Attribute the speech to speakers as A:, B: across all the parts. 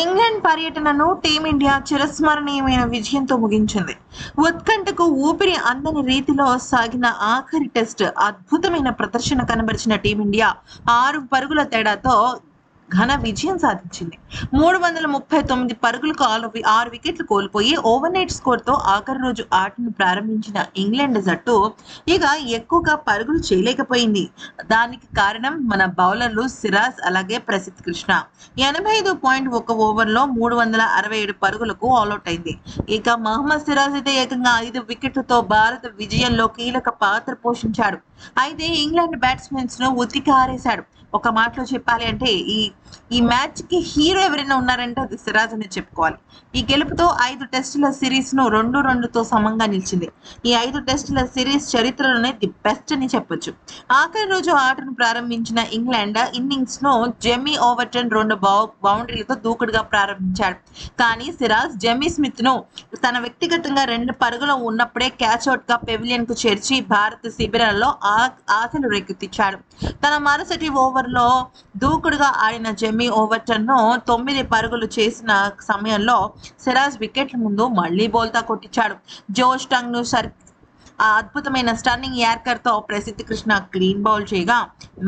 A: England పర్యటనను team India చిరస్మరణీయమైన విజయంతో ముగించింది. ఉత్కంఠకు ఊపిరి అందని రీతిలో సాగిన ఆఖరి టెస్ట్ అద్భుతమైన ప్రదర్శన కనబరిచిన టీమిండియా ఆరు పరుగుల తేడాతో ఘన విజయం సాధించింది. మూడు వందల ముప్పై తొమ్మిది పరుగులకు ఆరు ఆరు వికెట్లు కోల్పోయి ఓవర్ నైట్ స్కోర్తో ఆఖరి రోజు ఆటను ప్రారంభించిన ఇంగ్లాండ్ జట్టు ఇక ఎక్కువగా పరుగులు చేయలేకపోయింది. దానికి కారణం మన బౌలర్లు సిరాజ్ అలాగే ప్రసిద్ధ్ కృష్ణ. ఎనభై ఐదు పాయింట్ ఒక ఓవర్లో మూడు వందల అరవై ఏడు పరుగులకు ఆల్అౌట్ అయింది. ఇక మహమ్మద్ సిరాజ్ అయితే ఏకంగా ఐదు వికెట్లతో భారత విజయంలో కీలక పాత్ర పోషించాడు. అయితే ఇంగ్లాండ్ బ్యాట్స్మెన్స్ను ఉతికి ఆరేశాడు ఒక మాటలో చెప్పాలి అంటే ఈ ఈ మ్యాచ్కి హీరో ఎవరైనా ఉన్నారంటే అది సిరాజ్ అని చెప్పుకోవాలి. ఈ గెలుపుతో ఐదు టెస్టుల సిరీస్ను రెండు రెండుతో సమంగా నిలిచింది. ఈ ఐదు టెస్టుల సిరీస్ చరిత్రలోనే ది బెస్ట్ అని చెప్పొచ్చు. ఆఖరి రోజు ఆటను ప్రారంభించిన ఇంగ్లాండ్ ఇన్నింగ్స్ను జెమీ ఓవర్టన్ రెండు బౌండరీలతో దూకుడుగా ప్రారంభించాడు. కానీ సిరాజ్ జెమీ స్మిత్ను తన వ్యక్తిగతంగా రెండు పరుగులు ఉన్నప్పుడే క్యాచ్ అవుట్గా పెవిలియన్కు చేర్చి భారత శిబిరాల్లో ఆ- ఆశలు రేకెత్తించాడు. తన మరుసటి ఓవర్లో దూకుడుగా ఆడిన జెమీ ఓవర్టన్ను తొమ్మిది పరుగులు చేసిన సమయంలో సిరాజ్ వికెట్ల ముందు మళ్ళీ బోల్తా కొట్టించాడు. జోష్ టంగ్ను సర్ ఆ అద్భుతమైన స్టన్నింగ్ యార్కర్తో ప్రసిద్ధ కృష్ణ క్లీన్ బౌల్ చేయగా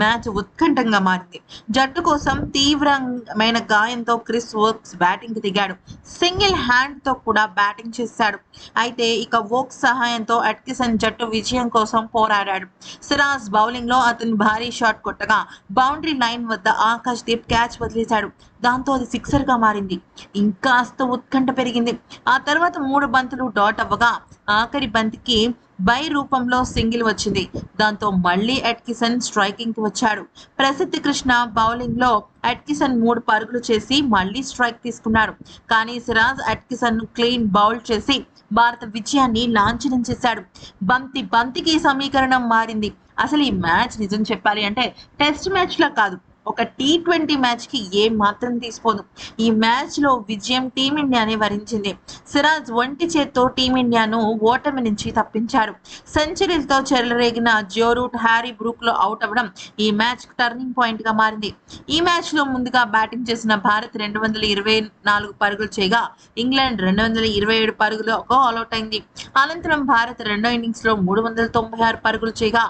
A: మ్యాచ్ ఉత్కంఠంగా మారింది. జట్టు కోసం తీవ్రమైన గాయంతో క్రిస్ వోక్స్ బ్యాటింగ్కి దిగాడు. సింగిల్ హ్యాండ్తో కూడా బ్యాటింగ్ చేశాడు. అయితే ఇక వోక్స్ సహాయంతో అట్కిసన్ జట్టు విజయం కోసం పోరాడాడు. సిరాజ్ బౌలింగ్లో అతను భారీ షాట్ కొట్టగా బౌండరీ లైన్ వద్ద ఆకాష్ దీప్ క్యాచ్ వదిలేశాడు. దాంతో అది సిక్సర్గా మారింది. ఇంకాస్త ఉత్కంఠ పెరిగింది. ఆ తర్వాత మూడు బంతులు డాట్ అవ్వగా ఆఖరి బంతికి బై రూపంలో సింగిల్ వచ్చింది. దాంతో మళ్ళీ అట్కిసన్ స్ట్రైకింగ్కి వచ్చాడు. ప్రసిద్ధి కృష్ణ బౌలింగ్లో అట్కిసన్ మూడు పరుగులు చేసి మళ్ళీ స్ట్రైక్ తీసుకున్నాడు. కానీ సిరాజ్ అట్కిసన్ను క్లీన్ బౌల్ చేసి భారత విజయాన్ని లాంఛనం చేశాడు. బంతి బంతికి సమీకరణం మారింది. అసలు ఈ మ్యాచ్ నిజం చెప్పాలి అంటే టెస్ట్ మ్యాచ్ లా కాదు. ఒక టీ ట్వంటీ మ్యాచ్కి ఏ మాత్రం తీసిపోదు ఈ మ్యాచ్లో విజయం టీమిండియాని వరించింది. సిరాజ్ ఒంటి చేత్తో టీమిండియాను ఓటమి నుంచి తప్పించాడు. సెంచరీలతో చెలరేగిన జోరూట్ హ్యారీ బ్రూక్లో అవుట్ అవ్వడం ఈ మ్యాచ్ టర్నింగ్ పాయింట్గా మారింది. ఈ మ్యాచ్లో ముందుగా బ్యాటింగ్ చేసిన భారత్ రెండు వందల ఇరవై నాలుగు పరుగులు చేయగా ఇంగ్లాండ్ రెండు వందల ఇరవై ఏడు పరుగులకు ఆల్అౌట్ అయింది. అనంతరం భారత్ రెండో ఇన్నింగ్స్లో మూడు వందల తొంభై ఆరు పరుగులు చేయగా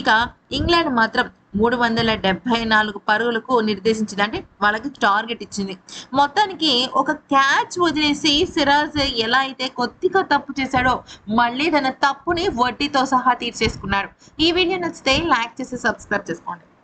A: ఇక ఇంగ్లాండ్ మాత్రం మూడు వందల డెబ్బై నాలుగు పరుగులకు నిర్దేశించింది. అంటే వాళ్ళకి టార్గెట్ ఇచ్చింది. మొత్తానికి ఒక క్యాచ్ వదిలేసి సిరాజ్ ఎలా అయితే కొద్దిగా తప్పు చేశాడో మళ్ళీ తన తప్పుని వడ్డీతో సహా తీర్చేసుకున్నాడు. ఈ వీడియో నచ్చితే లైక్ చేసి సబ్స్క్రైబ్ చేసుకోండి.